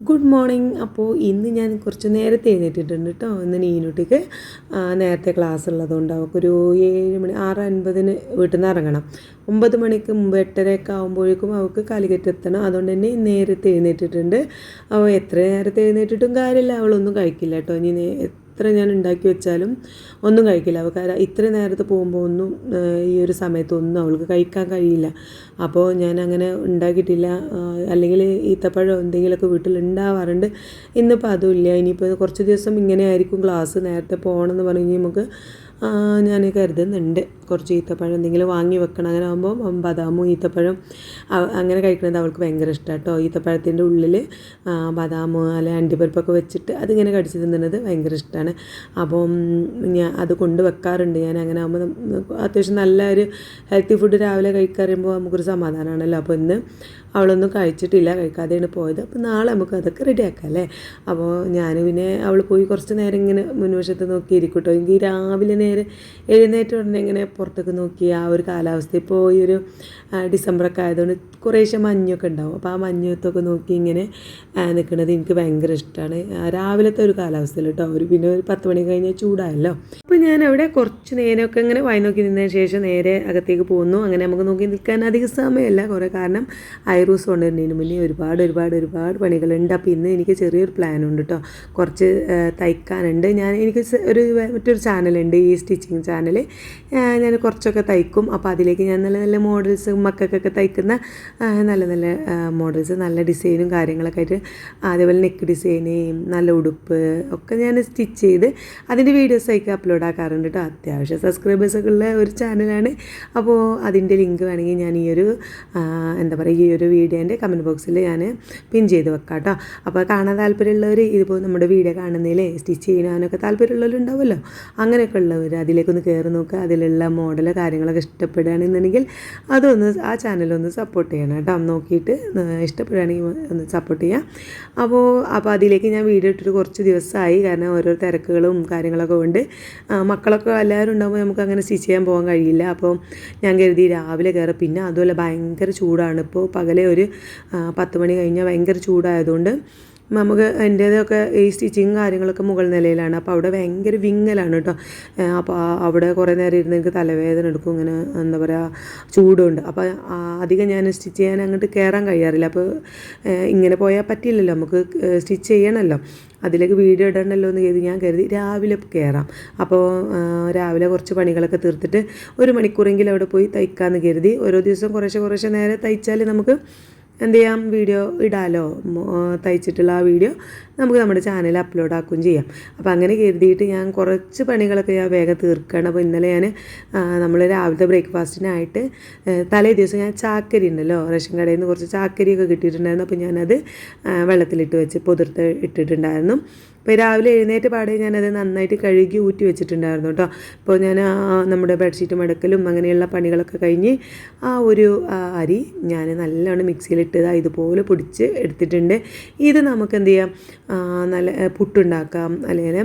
Good morning അപ്പോൾ ഇന്ന് ഞാൻ കുറച്ച് നേരത്തെ എഴുന്നേറ്റിട്ടുണ്ട് കേട്ടോ ഇന്ന് നീനുട്ടിക്ക് നേരത്തെ ക്ലാസ് ഉള്ളതുകൊണ്ട് അവൾക്കൊരു ഏഴ് മണി ആറ് അൻപതിന് വീട്ടിൽ നിന്ന് ഇറങ്ങണം. ഒമ്പത് മണിക്ക് മുമ്പ് എട്ടരയൊക്കെ ആകുമ്പോഴേക്കും അവൾക്ക് കാലിക്കറ്റ് എത്തണം. അതുകൊണ്ട് തന്നെ നേരത്തെ എഴുന്നേറ്റിട്ടുണ്ട്. അവൾ എത്ര നേരത്തെ എഴുന്നേറ്റിട്ടും കാര്യമില്ല. അവളൊന്നും കഴിക്കില്ല കേട്ടോ ഇനി എത്ര ഞാൻ ഉണ്ടാക്കി വെച്ചാലും ഒന്നും കഴിക്കില്ല. അവൾക്ക് ആ ഇത്ര നേരത്തെ പോകുമ്പോൾ ഒന്നും ഈ ഒരു സമയത്തൊന്നും അവൾക്ക് കഴിക്കാൻ കഴിയില്ല. അപ്പോൾ ഞാൻ അങ്ങനെ ഉണ്ടാക്കിയിട്ടില്ല. അല്ലെങ്കിൽ ഈത്തപ്പഴം എന്തെങ്കിലുമൊക്കെ വീട്ടിൽ ഉണ്ടാവാറുണ്ട് ഇന്നിപ്പോൾ അതുമില്ല ഇനിയിപ്പോൾ കുറച്ച് ദിവസം ഇങ്ങനെ ആയിരിക്കും ക്ലാസ്. നേരത്തെ പോകണമെന്ന് പറഞ്ഞ് നമുക്ക് ഞാൻ കരുതുന്നുണ്ട്. കുറച്ച് ഈത്തപ്പഴം എന്തെങ്കിലും വാങ്ങി വെക്കണം. അങ്ങനെ ആകുമ്പോൾ ബദാമും ഈത്തപ്പഴം അങ്ങനെ കഴിക്കുന്നത് അവൾക്ക് ഭയങ്കര ഇഷ്ടമാണ് കേട്ടോ ഈത്തപ്പഴത്തിന്റെ ഉള്ളിൽ ബദാം അല്ലെ അണ്ടിപ്പരിപ്പൊക്കെ വെച്ചിട്ട് അതിങ്ങനെ കടിച്ച് തിന്നുന്നത് ഭയങ്കര ഇഷ്ടമാണ് അപ്പം ഞാൻ അത് കൊണ്ട് വെക്കാറുണ്ട് ഞാൻ. അങ്ങനെ ആകുമ്പോൾ അത്യാവശ്യം നല്ല ഒരു ഹെൽത്തി ഫുഡ് രാവിലെ കഴിക്കാറുമ്പോൾ നമുക്കൊരു സമാധാനമാണല്ലോ അപ്പോൾ ഇന്ന് അവളൊന്നും കഴിച്ചിട്ടില്ല കഴിക്കാതെയാണ് പോയത്. അപ്പോൾ നാളെ നമുക്ക് അതൊക്കെ റെഡിയാക്കാം അല്ലേ? അപ്പോൾ ഞാൻ പിന്നെ അവൾ പോയി കുറച്ച് നേരം ഇങ്ങനെ മുൻവശത്ത് നോക്കി ഇരിക്കട്ടോ എനിക്ക് രാവിലെ നേരെ എഴുന്നേറ്റ ഉടനെ ഇങ്ങനെ പുറത്തേക്ക് നോക്കി ആ ഒരു കാലാവസ്ഥ. ഇപ്പോൾ ഈ ഒരു ഡിസംബറൊക്കെ ആയതുകൊണ്ട് കുറേശ്ശെ മഞ്ഞൊക്കെ ഉണ്ടാവും. അപ്പോൾ ആ മഞ്ഞത്തൊക്കെ നോക്കി ഇങ്ങനെ നിൽക്കുന്നത് എനിക്ക് ഭയങ്കര ഇഷ്ടമാണ് രാവിലത്തെ ഒരു കാലാവസ്ഥയിൽ കേട്ടോ ഒരു പിന്നെ ഒരു പത്ത് മണി കഴിഞ്ഞാൽ ചൂടായല്ലോ. അപ്പോൾ ഞാൻ അവിടെ കുറച്ച് നേരമൊക്കെ ഇങ്ങനെ വായി നോക്കി നിന്നതിന് ശേഷം നേരെ അകത്തേക്ക് പോകുന്നു. അങ്ങനെ നമുക്ക് നോക്കി നിൽക്കാൻ അധികം സമയമല്ല. കുറേ കാരണം ഐറൂസ് കൊണ്ടുവരുന്നതിന് മുന്നേ ഒരുപാട് ഒരുപാട് ഒരുപാട് പണികളുണ്ട്. അപ്പോൾ ഇന്ന് എനിക്ക് ചെറിയൊരു പ്ലാൻ ഉണ്ട് കേട്ടോ കുറച്ച് തയ്ക്കാനുണ്ട്. ഞാൻ എനിക്ക് ഒരു മറ്റൊരു ചാനലുണ്ട്. ഈ സ്റ്റിച്ചിങ് ചാനൽ ഞാൻ കുറച്ചൊക്കെ തയ്ക്കും. അപ്പോൾ അതിലേക്ക് ഞാൻ നല്ല നല്ല മോഡൽസ് മക്കൾക്കൊക്കെ തയ്ക്കുന്ന നല്ല നല്ല മോഡൽസ് നല്ല ഡിസൈനും കാര്യങ്ങളൊക്കെ ആയിട്ട് അതേപോലെ നെക്ക് ഡിസൈന് നല്ല ഉടുപ്പ് ഒക്കെ ഞാൻ സ്റ്റിച്ച് ചെയ്ത് അതിന്റെ വീഡിയോസ് ഒക്കെ അപ്ലോഡ് ആക്കാറുണ്ട് കേട്ടോ അത്യാവശ്യം സബ്സ്ക്രൈബേഴ്സൊക്കെ ഉള്ള ഒരു ചാനലാണ് അപ്പോൾ അതിന്റെ ലിങ്ക് വേണമെങ്കിൽ ഞാൻ ഈ ഒരു എന്താ പറയുക ഈ ഒരു വീഡിയോന്റെ കമന്റ് ബോക്സിൽ ഞാൻ പിൻ ചെയ്ത് വെക്കാം കേട്ടോ അപ്പോൾ കാണാൻ താല്പര്യമുള്ളവർ ഇതിപ്പോൾ നമ്മുടെ വീഡിയോ കാണുന്നതിലേ സ്റ്റിച്ച് ചെയ്യാനൊക്കെ താല്പര്യമുള്ളവരുണ്ടാവുമല്ലോ? അങ്ങനെയൊക്കെ ഉള്ളവർ അതിലേക്കൊന്ന് കയറി നോക്കുക അതിലുള്ള മോഡൽ കാര്യങ്ങളൊക്കെ ഇഷ്ടപ്പെടുകയാണെന്നുണ്ടെങ്കിൽ അതൊന്ന് ആ ചാനലൊന്ന് സപ്പോർട്ട് ചെയ്യണം കേട്ടോ. നോക്കിയിട്ട് ഇഷ്ടപ്പെടുകയാണെങ്കിൽ ഒന്ന് സപ്പോർട്ട് ചെയ്യാം. അപ്പോൾ അപ്പോൾ അതിലേക്ക് ഞാൻ വീഡിയോ ഇട്ടിട്ട് കുറച്ച് ദിവസമായി. കാരണം ഓരോ തിരക്കുകളും കാര്യങ്ങളൊക്കെ ഉണ്ട്. മക്കളൊക്കെ എല്ലാവരും ഉണ്ടാകുമ്പോൾ നമുക്ക് അങ്ങനെ സ്റ്റിച്ച് ചെയ്യാൻ പോകാൻ കഴിയില്ല. അപ്പോൾ ഞാൻ കരുതി രാവിലെ കയറി പിന്നെ അതുപോലെ ഭയങ്കര ചൂടാണ്. ഇപ്പോൾ പകലെ ഒരു പത്ത് മണി കഴിഞ്ഞാൽ ഭയങ്കര ചൂടായതുകൊണ്ട് നമുക്ക് എന്റേതൊക്കെ ഈ സ്റ്റിച്ചിങ് കാര്യങ്ങളൊക്കെ മുകൾ നിലയിലാണ്. അപ്പോൾ അവിടെ ഭയങ്കര വിങ്ങലാണ് കേട്ടോ അപ്പോൾ അവിടെ കുറേ നേരം ഇരുന്ന് എനിക്ക് തലവേദന എടുക്കും ഇങ്ങനെ എന്താ പറയുക ചൂടുണ്ട്. അപ്പോൾ അധികം ഞാൻ സ്റ്റിച്ച് ചെയ്യാൻ അങ്ങോട്ട് കയറാൻ കഴിയാറില്ല. അപ്പോൾ ഇങ്ങനെ പോയാൽ പറ്റില്ലല്ലോ. നമുക്ക് സ്റ്റിച്ച് ചെയ്യണമല്ലോ അതിലേക്ക് വീഡിയോ ഇടണമല്ലോ എന്ന് കരുതി ഞാൻ കരുതി രാവിലെ കയറാം. അപ്പോൾ രാവിലെ കുറച്ച് പണികളൊക്കെ തീർത്തിട്ട് ഒരു മണിക്കൂറെങ്കിലും അവിടെ പോയി തയ്ക്കാമെന്ന് കരുതി. ഓരോ ദിവസം കുറേശ്ശെ കുറേശ്ശെ നേരെ തയ്ച്ചാൽ നമുക്ക് എന്ത് ചെയ്യാം വീഡിയോ ഇടാലോ. തയ്ച്ചിട്ടുള്ള ആ വീഡിയോ നമുക്ക് നമ്മുടെ ചാനലിൽ അപ്ലോഡ് ആക്കുകയും ചെയ്യാം. അപ്പോൾ അങ്ങനെ കരുതിയിട്ട് ഞാൻ കുറച്ച് പണികളൊക്കെ ഞാൻ വേഗം തീർക്കുകയാണ്. അപ്പോൾ ഇന്നലെ ഞാൻ നമ്മൾ രാവിലത്തെ ബ്രേക്ക്ഫാസ്റ്റിനായിട്ട് തലേ ദിവസം ഞാൻ ചാക്കരി ഉണ്ടല്ലോ റേഷൻ കടയിൽ നിന്ന് കുറച്ച് ചാക്കരിയൊക്കെ കിട്ടിയിട്ടുണ്ടായിരുന്നു. അപ്പോൾ ഞാനത് വെള്ളത്തിലിട്ട് വെച്ച് പൊതിർത്ത് ഇട്ടിട്ടുണ്ടായിരുന്നു. അപ്പോൾ രാവിലെ എഴുന്നേറ്റ് പാടെ ഞാനത് നന്നായിട്ട് കഴുകി ഊറ്റി വെച്ചിട്ടുണ്ടായിരുന്നു കേട്ടോ അപ്പോൾ ഞാൻ നമ്മുടെ ബെഡ്ഷീറ്റ് മടക്കലും അങ്ങനെയുള്ള പണികളൊക്കെ കഴിഞ്ഞ് ആ ഒരു അരി ഞാൻ നല്ലോണം മിക്സിയിലിട്ട് ഇതുപോലെ പൊടിച്ച് എടുത്തിട്ടുണ്ട്. ഇത് നമുക്ക് എന്ത് ചെയ്യാം നല്ല പുട്ടുണ്ടാക്കാം. അല്ലെങ്കിൽ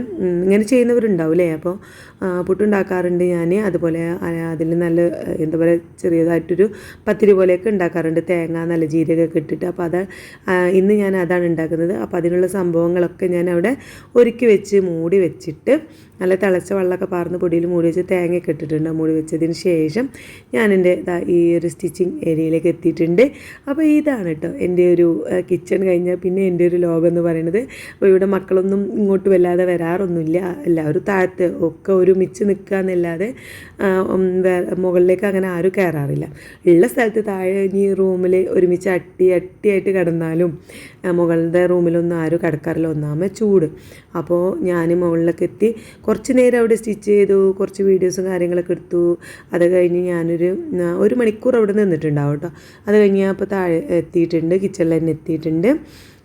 ഇങ്ങനെ ചെയ്യുന്നവരുണ്ടാവും അല്ലേ അപ്പോൾ പുട്ടുണ്ടാക്കാറുണ്ട് ഞാൻ അതുപോലെ അതിൽ നല്ല എന്താ പറയുക ചെറിയതായിട്ടൊരു പത്തിരി പോലെയൊക്കെ ഉണ്ടാക്കാറുണ്ട്. തേങ്ങ നല്ല ജീരകമൊക്കെ ഇട്ടിട്ട്. അപ്പോൾ അത് ഇന്ന് ഞാൻ അതാണ് ഉണ്ടാക്കുന്നത്. അപ്പോൾ അതിനുള്ള സംഭവങ്ങളൊക്കെ ഞാൻ അവിടെ ഒരുക്കി വെച്ച് മൂടി വെച്ചിട്ട് നല്ല തിളച്ച വെള്ളമൊക്കെ പാർന്ന് പൊടിയിൽ മൂടി വെച്ച് തേങ്ങയൊക്കെ ഇട്ടിട്ടുണ്ട്. മൂടി വെച്ചതിന് ശേഷം ഞാൻ എന്റെ ഈ ഒരു സ്റ്റിച്ചിങ് ഏരിയയിലേക്ക് എത്തിയിട്ടുണ്ട്. അപ്പോൾ ഇതാണ് കേട്ടോ എന്റെ ഒരു കിച്ചൺ കഴിഞ്ഞാൽ പിന്നെ എന്റെ ഒരു ലോകം എന്ന് പറയുന്നത്. അപ്പോൾ ഇവിടെ മക്കളൊന്നും ഇങ്ങോട്ട് വല്ലാതെ വരാറൊന്നുമില്ല. എല്ലാവരും താഴത്ത് ഒക്കെ ഒരുമിച്ച് നിൽക്കുക എന്നല്ലാതെ മുകളിലേക്ക് അങ്ങനെ ആരും കയറാറില്ല. ഉള്ള സ്ഥലത്ത് താഴെ ഇനി റൂമിൽ ഒരുമിച്ച് അട്ടി അട്ടിയായിട്ട് കിടന്നാലും മുകളുടെ റൂമിലൊന്നും ആരും കിടക്കാറില്ല. ഒന്നാമത് ചൂട്. അപ്പോൾ ഞാൻ മുകളിലൊക്കെ എത്തി. കുറച്ച് നേരം അവിടെ സ്റ്റിച്ച് ചെയ്തു കുറച്ച് വീഡിയോസും കാര്യങ്ങളൊക്കെ എടുത്തു. അത് കഴിഞ്ഞ് ഞാനൊരു ഒരു മണിക്കൂർ അവിടെ നിന്നിട്ടുണ്ടാവും കേട്ടോ. അത് കഴിഞ്ഞ് ഞാൻ അപ്പോൾ താഴെ എത്തിയിട്ടുണ്ട് കിച്ചണിൽ തന്നെ എത്തിയിട്ടുണ്ട്.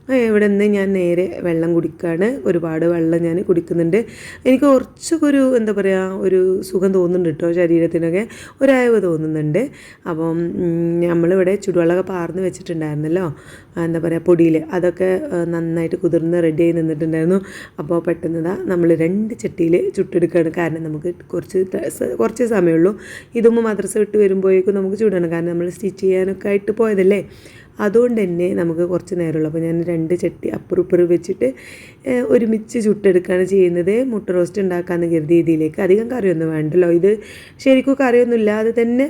ഇവിടെ നിന്ന് ഞാൻ നേരെ വെള്ളം കുടിക്കുകയാണ് ഒരുപാട് വെള്ളം ഞാൻ കുടിക്കുന്നുണ്ട്. എനിക്ക് കുറച്ചൊക്കെ ഒരു എന്താ പറയുക ഒരു സുഖം തോന്നുന്നുണ്ട് കേട്ടോ ശരീരത്തിനൊക്കെ. ഒരയവ് തോന്നുന്നുണ്ട്. അപ്പം നമ്മളിവിടെ ചുടുവെള്ളമൊക്കെ പാർന്ന് വെച്ചിട്ടുണ്ടായിരുന്നല്ലോ. എന്താ പറയുക പൊടിയിൽ അതൊക്കെ നന്നായിട്ട് കുതിർന്ന് റെഡി ആയി നിന്നിട്ടുണ്ടായിരുന്നു. അപ്പോൾ പെട്ടെന്ന് നമ്മൾ രണ്ട് ചട്ടിയിൽ ചുട്ടെടുക്കുകയാണ് കാരണം നമുക്ക് കുറച്ച് കുറച്ച് സമയമുള്ളൂ ഇതുമ്പോൾ മദ്രസ വിട്ട് വരുമ്പോഴേക്കും നമുക്ക് ചൂടാണ്. കാരണം നമ്മൾ സ്റ്റിച്ച് ചെയ്യാനൊക്കെ ആയിട്ട് പോയതല്ലേ. അതുകൊണ്ട് തന്നെ നമുക്ക് കുറച്ച് നേരമുള്ളൂ. അപ്പോൾ ഞാൻ രണ്ട് ചട്ടി അപ്പുറം ഇപ്പുറം വെച്ചിട്ട് ഒരുമിച്ച് ചുട്ടെടുക്കുകയാണ് ചെയ്യുന്നത്. മുട്ട റോസ്റ്റ് ഉണ്ടാക്കാമെന്ന് കരുതി രീതിയിലേക്ക്. അധികം കറിയൊന്നും വേണ്ടല്ലോ. ഇത് ശരിക്കും കറിയൊന്നും ഇല്ലാതെ തന്നെ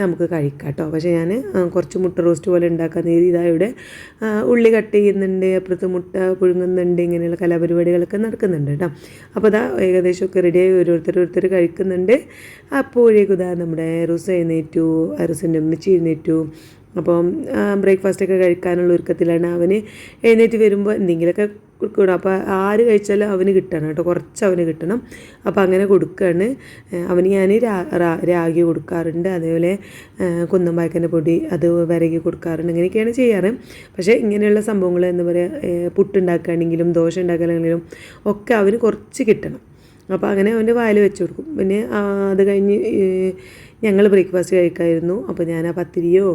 നമുക്ക് കഴിക്കാം കേട്ടോ. പക്ഷേ ഞാൻ കുറച്ച് മുട്ട റോസ്റ്റ് പോലെ ഉണ്ടാക്കാൻ ഇതാ ഇവിടെ ഉള്ളി കട്ട് ചെയ്യുന്നുണ്ട് അപ്പുറത്ത് മുട്ട പുഴുങ്ങുന്നുണ്ട് ഇങ്ങനെയുള്ള കലാപരിപാടികളൊക്കെ നടക്കുന്നുണ്ട് കേട്ടോ. അപ്പോൾ ഇതാ ഏകദേശമൊക്കെ റെഡിയായി ഓരോരുത്തർ ഓരോരുത്തർ കഴിക്കുന്നുണ്ട്. അപ്പോഴേക്കും ഇതാ നമ്മുടെ റുസ് എഴുന്നേറ്റു അറുസിന്റെ ഉമ്മച്ചി എഴുന്നേറ്റു അപ്പം ബ്രേക്ക്ഫാസ്റ്റൊക്കെ കഴിക്കാനുള്ള ഒരുക്കത്തിലാണ് അവന്. എഴുന്നേറ്റ് വരുമ്പോൾ എന്തെങ്കിലുമൊക്കെ കൊടുക്കണം. അപ്പോൾ ആര് കഴിച്ചാലും അവന് കിട്ടണം കേട്ടോ. കുറച്ച് അവന് കിട്ടണം. അപ്പോൾ അങ്ങനെ കൊടുക്കുകയാണ് അവന് ഞാൻ രാഗി കൊടുക്കാറുണ്ട്. അതേപോലെ കുന്നമ്പായക്കന്റെ പൊടി അത് വിരകി കൊടുക്കാറുണ്ട്. ഇങ്ങനെയൊക്കെയാണ് ചെയ്യാറ്. പക്ഷേ ഇങ്ങനെയുള്ള സംഭവങ്ങൾ എന്താ പറയുക പുട്ടുണ്ടാക്കുകയാണെങ്കിലും ദോശ ഉണ്ടാക്കാനാണെങ്കിലും ഒക്കെ അവന് കുറച്ച് കിട്ടണം. അപ്പോൾ അങ്ങനെ അവന്റെ വായിൽ വെച്ച് കൊടുക്കും. പിന്നെ അത് കഴിഞ്ഞ് ഞങ്ങൾ ബ്രേക്ക്ഫാസ്റ്റ് കഴിക്കായിരുന്നു. അപ്പോൾ ഞാൻ ആ പത്തിരിയോ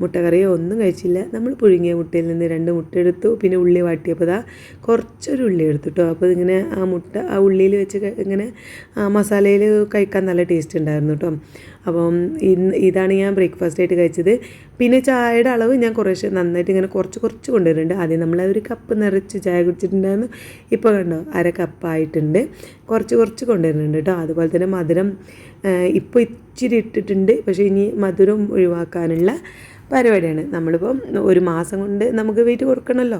മുട്ടക്കറിയോ ഒന്നും കഴിച്ചില്ല. നമ്മൾ പുഴുങ്ങിയ മുട്ടയിൽ നിന്ന് രണ്ട് മുട്ട എടുത്തു. പിന്നെ ഉള്ളി വാട്ടിയപ്പോൾ ദാ കുറച്ചൊരു ഉള്ളി എടുത്തു അപ്പോൾ ഇങ്ങനെ ആ മുട്ട ആ ഉള്ളിയിൽ വെച്ച് ഇങ്ങനെ ആ മസാലയിൽ കഴിക്കാൻ നല്ല ടേസ്റ്റ് ഉണ്ടായിരുന്നു കേട്ടോ അപ്പം ഇന്ന് ഇതാണ് ഞാൻ ബ്രേക്ക്ഫാസ്റ്റ് ആയിട്ട് കഴിച്ചത്. പിന്നെ ചായയുടെ അളവ് ഞാൻ കുറേശ്ശെ നന്നായിട്ട് ഇങ്ങനെ കുറച്ച് കുറച്ച് കൊണ്ടുവരുന്നുണ്ട്. ആദ്യം നമ്മൾ ഒരു കപ്പ് നിറച്ച് ചായ കുടിച്ചിട്ടുണ്ടായിരുന്നു. ഇപ്പോൾ കണ്ടോ അര കപ്പായിട്ടുണ്ട് കുറച്ച് കുറച്ച് കൊണ്ടുവരുന്നുണ്ട് കേട്ടോ. അതുപോലെ തന്നെ മധുരം ഇപ്പോൾ ഇച്ചിരി ഇട്ടിട്ടുണ്ട്. പക്ഷേ ഇനി മധുരം ഒഴിവാക്കാനുള്ള പരിപാടിയാണ്. നമ്മളിപ്പം ഒരു മാസം കൊണ്ട് നമുക്ക് വെയിറ്റ് കുറക്കണമല്ലോ.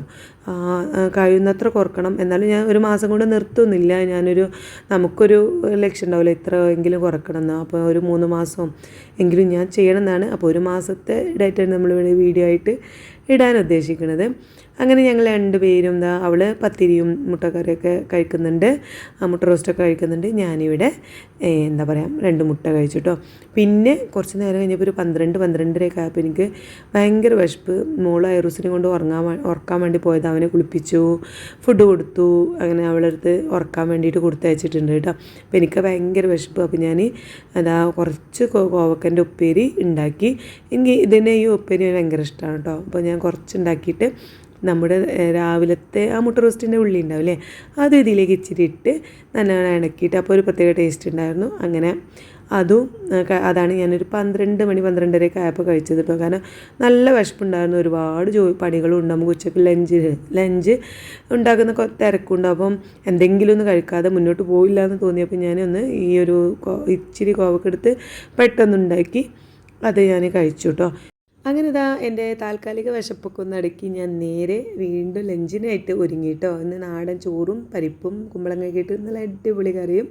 കഴിയുന്നത്ര കുറക്കണം. എന്നാലും ഞാൻ ഒരു മാസം കൊണ്ട് നിർത്തുന്നില്ല. ഞാനൊരു നമുക്കൊരു ലക്ഷ്യം ഉണ്ടാവില്ല ഇത്ര എങ്കിലും കുറക്കണം എന്ന് അപ്പോൾ ഒരു മൂന്ന് മാസം esposo. എങ്കിലും ഞാൻ ചെയ്യണമെന്നാണ് അപ്പോൾ ഒരു മാസത്തെ ഡേറ്റാണ് നമ്മളിവിടെ വീഡിയോ ആയിട്ട് ഇടാൻ ഉദ്ദേശിക്കുന്നത്. അങ്ങനെ ഞങ്ങൾ രണ്ടുപേരും എന്താ അവൾ പത്തിരിയും മുട്ടക്കറിയൊക്കെ കഴിക്കുന്നുണ്ട്. മുട്ട റോസ്റ്റൊക്കെ കഴിക്കുന്നുണ്ട്. ഞാനിവിടെ എന്താ പറയുക രണ്ട് മുട്ട കഴിച്ചിട്ടോ. പിന്നെ കുറച്ച് നേരം കഴിഞ്ഞപ്പോൾ ഒരു പന്ത്രണ്ട് പന്ത്രണ്ടരയൊക്കെ ആയപ്പോൾ എനിക്ക് ഭയങ്കര വിശപ്പ്. മോൾ ഐറൂസിനെ കൊണ്ട് ഉറങ്ങാൻ ഉറക്കാൻ വേണ്ടി പോയത് അവനെ കുളിപ്പിച്ചു ഫുഡ് കൊടുത്തു. അങ്ങനെ അവളുടെ ഉറക്കാൻ വേണ്ടിയിട്ട് കൊടുത്തയച്ചിട്ടുണ്ട് കേട്ടോ. അപ്പോൾ എനിക്ക് ഭയങ്കര വിശപ്പ്. അപ്പോൾ ഞാൻ അതാ കുറച്ച് കോ- കോവക്കന്റെ ഉപ്പേരി ഉണ്ടാക്കി. എനിക്ക് ഇതിനെ ഈ ഉപ്പേരി ഭയങ്കര ഇഷ്ടമാണ് കേട്ടോ അപ്പോൾ ഞാൻ കുറച്ച് ഉണ്ടാക്കിയിട്ട് നമ്മുടെ രാവിലത്തെ ആ മുട്ട റോസ്റ്റിന്റെ ഉള്ളി ഉണ്ടാവില്ലേ? അത് ഇതിലേക്ക് ഇച്ചിരി ഇട്ട് നല്ലോണം ഇണക്കിയിട്ട് അപ്പോൾ ഒരു പ്രത്യേക ടേസ്റ്റ് ഉണ്ടായിരുന്നു. അങ്ങനെ അതും അതാണ് ഞാനൊരു പന്ത്രണ്ട് മണി പന്ത്രണ്ടരയൊക്കെ ആയപ്പോൾ കഴിച്ചത് കേട്ടോ. കാരണം നല്ല വിശപ്പുണ്ടായിരുന്നു. ഒരുപാട് ജോ പണികളും ഉണ്ട് നമുക്ക് ഉച്ചയ്ക്ക് ലഞ്ച് ലഞ്ച് ഉണ്ടാക്കുന്ന തിരക്കുണ്ട്. അപ്പം എന്തെങ്കിലും ഒന്ന് കഴിക്കാതെ മുന്നോട്ട് പോയില്ല എന്ന് തോന്നിയപ്പോൾ ഞാനൊന്ന് ഈ ഒരു ഇച്ചിരി കോവക്കെടുത്ത് പെട്ടെന്നുണ്ടാക്കി അത് ഞാൻ കഴിച്ചു കേട്ടോ. അങ്ങനെ ഇതാ എന്റെ താൽക്കാലിക വിശപ്പൊക്കെ ഒന്ന് അടക്കി ഞാൻ നേരെ വീണ്ടും ലഞ്ചിനായിട്ട് ഒരുങ്ങിയിട്ടോ ഇന്ന് നാടൻ ചോറും പരിപ്പും കുമ്പളങ്ങയൊക്കെ ഇട്ട് നല്ല അടിപൊളി കറിയും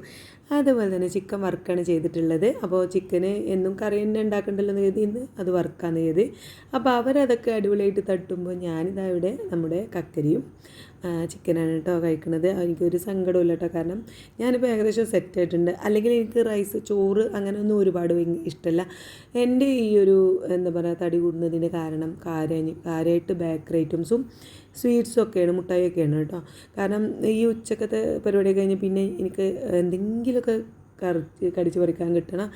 അതുപോലെ തന്നെ ചിക്കൻ വറുക്കാണ് ചെയ്തിട്ടുള്ളത്. അപ്പോൾ ചിക്കന് എന്നും കറി തന്നെ ഉണ്ടാക്കണ്ടല്ലോ എന്ന് ഇന്ന് അത് വറുക്കാന്ന് കരുതി. അപ്പോൾ അവരതൊക്കെ അടിപൊളിയായിട്ട് തട്ടുമ്പോൾ ഞാനിതാ ഇവിടെ നമ്മുടെ കക്കരിയും ചിക്കനാണ് കേട്ടോ കഴിക്കുന്നത്. എനിക്കൊരു സങ്കടമില്ല കേട്ടോ. കാരണം ഞാനിപ്പോൾ ഏകദേശം സെറ്റ് ആയിട്ടുണ്ട്. അല്ലെങ്കിൽ എനിക്ക് റൈസ് ചോറ് അങ്ങനെയൊന്നും ഒരുപാട് ഇഷ്ടമല്ല എന്റെ ഈ ഒരു എന്താ പറയുക തടി കൂടുന്നതിന്റെ കാരണം കാര്യ കാര്യമായിട്ട് ബേക്കറി ഐറ്റംസും സ്വീറ്റ്സും ഒക്കെയാണ് മുട്ടായിയൊക്കെയാണ് കേട്ടോ. കാരണം ഈ ഉച്ചക്കത്തെ പരിപാടി കഴിഞ്ഞ് പിന്നെ എനിക്ക് എന്തെങ്കിലുമൊക്കെ കറിച്ച് കടിച്ച് പറിക്കാൻ കിട്ടണം.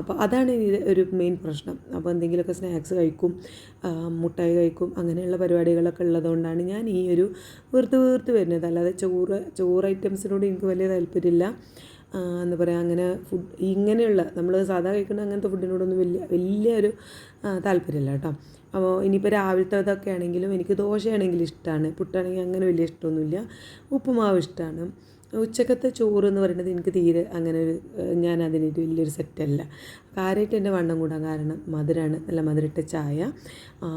അപ്പോൾ അതാണ് ഒരു മെയിൻ പ്രശ്നം. അപ്പോൾ എന്തെങ്കിലുമൊക്കെ സ്നാക്സ് കഴിക്കും മുട്ടായി കഴിക്കും അങ്ങനെയുള്ള പരിപാടികളൊക്കെ ഉള്ളതുകൊണ്ടാണ് ഞാൻ ഈ ഒരു വീർത്ത് വീർത്ത് വരുന്നത്. അല്ലാതെ ചോറ് ചോറ് ഐറ്റംസിനോട് എനിക്ക് വലിയ താല്പര്യമില്ല. എന്താ പറയുക അങ്ങനെ ഫുഡ് ഇങ്ങനെയുള്ള നമ്മൾ സാധാ കഴിക്കുന്ന അങ്ങനത്തെ ഫുഡിനോടൊന്നും വലിയ വലിയ ഒരു ആ, താല്പര്യമില്ല കേട്ടോ. അപ്പോൾ ഇനിയിപ്പോൾ രാവിലത്തെ ഇതൊക്കെ ആണെങ്കിലും എനിക്ക് ദോശയാണെങ്കിലും ഇഷ്ടമാണ് പുട്ടാണെങ്കിൽ അങ്ങനെ വലിയ ഇഷ്ടമൊന്നുമില്ല. ഉപ്പുമാവ് ഇഷ്ടമാണ് ഉച്ചക്കത്തെ ചോറ് എന്ന് പറയുന്നത് എനിക്ക് തീരെ അങ്ങനെ ഒരു ഞാൻ ഒരു വലിയൊരു സെറ്റല്ല കാര്യമായിട്ട് എന്റെ വണ്ണം കൂടാൻ കാരണം മധുരമാണ് നല്ല മധുരട്ട ചായ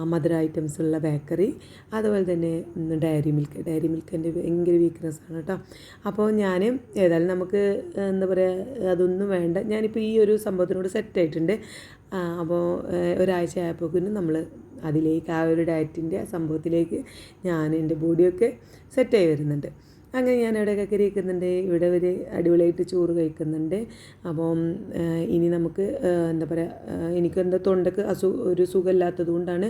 മധുര ഐറ്റംസ് ഉള്ള ബേക്കറി അതുപോലെ തന്നെ ഡയറി മിൽക്ക് ഡയറി മിൽക്ക് എന്റെ ഭയങ്കര വീക്ക്നെസ് ആണ് കേട്ടോ അപ്പോൾ ഞാൻ ഏതായാലും നമുക്ക് എന്താ പറയുക അതൊന്നും വേണ്ട. ഞാനിപ്പോൾ ഈ ഒരു സംഭവത്തിനോട് സെറ്റായിട്ടുണ്ട് അപ്പോൾ ഒരാഴ്ച ആയപ്പോഴേക്കും നമ്മൾ അതിലേക്ക് ആ ഒരു ഡയറ്റിന്റെ സംഭവത്തിലേക്ക് ഞാൻ എന്റെ ബോഡിയൊക്കെ സെറ്റായി വരുന്നുണ്ട്. അങ്ങനെ ഞാൻ ഇവിടെ കക്കരി വയ്ക്കുന്നുണ്ട് ഇവിടെ ഒരു അടിപൊളിയായിട്ട് ചോറ് കഴിക്കുന്നുണ്ട്. അപ്പം ഇനി നമുക്ക് എന്താ പറയുക എനിക്ക് എന്താ തൊണ്ടക്ക് അസു ഒരു സുഖമില്ലാത്തത് കൊണ്ടാണ്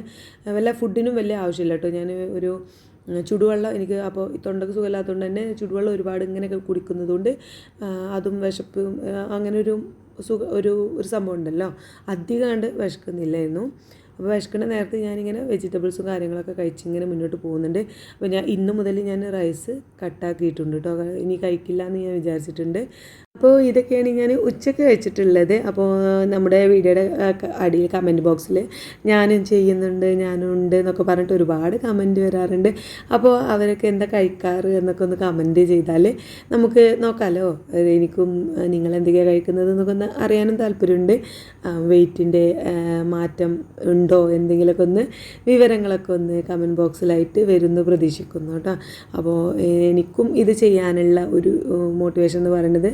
വല്ല ഫുഡിനും വലിയ ആവശ്യമില്ല കേട്ടോ. ഞാൻ ഒരു ചുടുവെള്ളം എനിക്ക് അപ്പോൾ തൊണ്ടക്ക് സുഖമില്ലാത്തതുകൊണ്ട് തന്നെ ചുടുവെള്ളം ഒരുപാട് ഇങ്ങനെയൊക്കെ കുടിക്കുന്നത് കൊണ്ട് അതും വിശപ്പും അങ്ങനെ ഒരു സുഖ ഒരു ഒരു സംഭവം ഉണ്ടല്ലോ. അധികം കണ്ട് വിശക്കുന്നില്ലായിരുന്നു. അപ്പോൾ വിശക്കണ നേരത്തെ ഞാനിങ്ങനെ വെജിറ്റബിൾസും കാര്യങ്ങളൊക്കെ കഴിച്ച് ഇങ്ങനെ മുന്നോട്ട് പോകുന്നുണ്ട്. അപ്പോൾ ഞാൻ ഇന്ന് മുതൽ ഞാൻ റൈസ് കട്ടാക്കിയിട്ടുണ്ട് കേട്ടോ. ഇനി കഴിക്കില്ല എന്ന് ഞാൻ വിചാരിച്ചിട്ടുണ്ട്. അപ്പോൾ ഇതൊക്കെയാണ് ഞാൻ ഉച്ചയ്ക്ക് കഴിച്ചിട്ടുള്ളത്. അപ്പോൾ നമ്മുടെ വീഡിയോയുടെ അടിയിൽ കമന്റ് ബോക്സിൽ ഞാനും ചെയ്യുന്നുണ്ട് ഞാനും ഉണ്ട് എന്നൊക്കെ പറഞ്ഞിട്ട് ഒരുപാട് കമന്റ് വരാറുണ്ട്. അപ്പോൾ അവരൊക്കെ എന്താ കഴിക്കാറ് എന്നൊക്കെ ഒന്ന് കമന്റ് ചെയ്താൽ നമുക്ക് നോക്കാമല്ലോ എനിക്കും നിങ്ങൾ എന്തൊക്കെയാണ് കഴിക്കുന്നത് എന്നൊക്കെ ഒന്ന് അറിയാനും താല്പര്യമുണ്ട്. വെയിറ്റിന്റെ മാറ്റം ഉണ്ടോ എന്തെങ്കിലുമൊക്കെ ഒന്ന് വിവരങ്ങളൊക്കെ ഒന്ന് കമന്റ് ബോക്സിലായിട്ട് വരുന്നു പ്രതീക്ഷിക്കുന്നു കേട്ടോ. അപ്പോൾ എനിക്കും ഇത് ചെയ്യാനുള്ള ഒരു മോട്ടിവേഷൻ എന്ന് പറയുന്നത്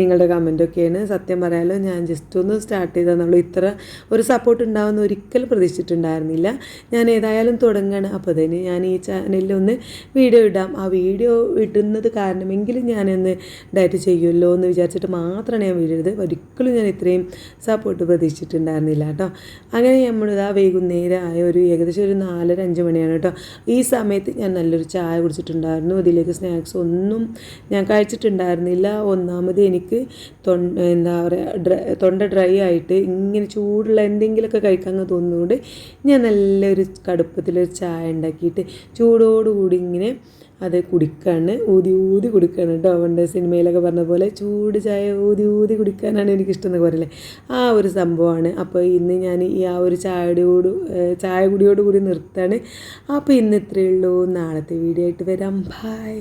നിങ്ങളുടെ കമന്റൊക്കെയാണ് സത്യം പറയാലോ ഞാൻ ജസ്റ്റ് ഒന്ന് സ്റ്റാർട്ട് ചെയ്തതെന്നുള്ളൂ ഇത്ര ഒരു സപ്പോർട്ട് ഉണ്ടാവുമെന്ന് ഒരിക്കലും പ്രതീക്ഷിച്ചിട്ടുണ്ടായിരുന്നില്ല. ഞാൻ ഏതായാലും തുടങ്ങണം. അപ്പോൾ അതിന് ഞാൻ ഈ ചാനലിൽ ഒന്ന് വീഡിയോ ഇടാം. ആ വീഡിയോ ഇടുന്നത് കാരണമെങ്കിലും ഞാനൊന്ന് ഡയറ്റ് ചെയ്യുമല്ലോ എന്ന് വിചാരിച്ചിട്ട് മാത്രമാണ് ഞാൻ വീഡിയോ ഒരിക്കലും ഞാൻ ഇത്രയും സപ്പോർട്ട് പ്രതീക്ഷിച്ചിട്ടുണ്ടായിരുന്നില്ല കേട്ടോ. അങ്ങനെ നമ്മളിതാ വൈകുന്നേരം ആയ ഒരു ഏകദേശം ഒരു നാലര അഞ്ച് മണിയാണ് കേട്ടോ. ഈ സമയത്ത് ഞാൻ നല്ലൊരു ചായ കുടിച്ചിട്ടുണ്ടായിരുന്നു. അതിലേക്ക് സ്നാക്സ് ഒന്നും ഞാൻ കഴിച്ചിട്ടുണ്ടായിരുന്നില്ല. ഒന്നാമത് എനിക്ക് തൊണ്ട എന്താ പറയുക തൊണ്ട ഡ്രൈ ആയിട്ട് ഇങ്ങനെ ചൂടുള്ള എന്തെങ്കിലുമൊക്കെ കഴിക്കാൻ തോന്നുന്നതുകൊണ്ട് ഞാൻ നല്ലൊരു കടുപ്പത്തിലൊരു ചായ ഉണ്ടാക്കിയിട്ട് ചൂടോടുകൂടി ഇങ്ങനെ അത് കുടിക്കാണ് ഊതി ഊതി കുടിക്കാണ് കേട്ടോ. പണ്ട് സിനിമയിലൊക്കെ പറഞ്ഞ പോലെ ചൂട് ചായ ഊതി ഊതി കുടിക്കാനാണ് എനിക്കിഷ്ടം എന്ന് പറയില്ലേ. ആ ഒരു സംഭവമാണ്. അപ്പോൾ ഇന്ന് ഞാൻ ഈ ആ ഒരു ചായയോട് ചായ കുടിയോട് കൂടി നിർത്താണ്. അപ്പോൾ ഇന്ന് ഇത്രയേ ഉള്ളൂ. നാളത്തെ വീഡിയോ ആയിട്ട് വരാം. ബായ്